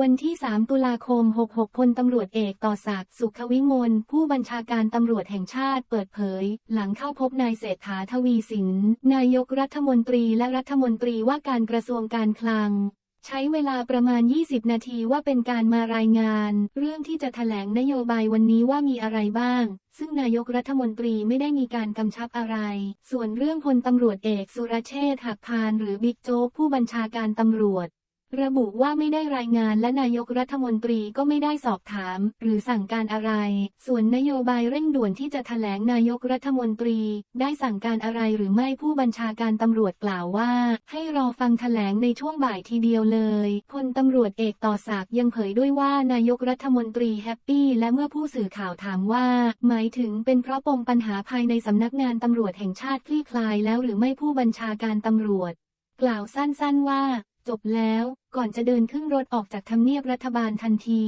วันที่ 3 ตุลาคม 66 พลตำรวจเอกต่อศักดิ์สุขวิมล ผู้บัญชาการตำรวจแห่งชาติเปิดเผย หลังเข้าพบนายเศรษฐาทวีสิน นายกรัฐมนตรีและรัฐมนตรีว่าการกระทรวงการคลัง ใช้เวลาประมาณ 20 นาทีว่าเป็นการมารายงาน เรื่องที่จะแถลงนโยบายวันนี้ว่ามีอะไรบ้าง ซึ่งนายกรัฐมนตรีไม่ได้มีการกำชับอะไร ส่วนเรื่องพลตำรวจเอกสุรเชษฐ์หักพานหรือบิ๊กโจ๊กผู้บัญชาการตำรวจ ระบุว่าไม่ได้รายงานและนายกรัฐมนตรีก็ไม่ได้สอบถาม หรือสั่งการอะไร ส่วนนโยบายเร่งด่วนที่จะแถลงนายกรัฐมนตรี ได้สั่งการอะไรหรือไม่ผู้บัญชาการตำรวจกล่าวว่า ให้รอฟังแถลงในช่วงบ่ายทีเดียวเลยพลตำรวจเอกต่อศักดิ์ยังเผยด้วยว่านายกรัฐมนตรีแฮปปี้และเมื่อผู้สื่อข่าวถามว่า หมายถึงเป็นเพราะปมปัญหาภายในสำนักงานตำรวจแห่งชาติคลี่คลายแล้วหรือไม่ผู้บัญชาการตำรวจกล่าวสั้นๆว่า จบแล้ว ก่อนจะเดินขึ้นรถออกจากทำเนียบรัฐบาลทันที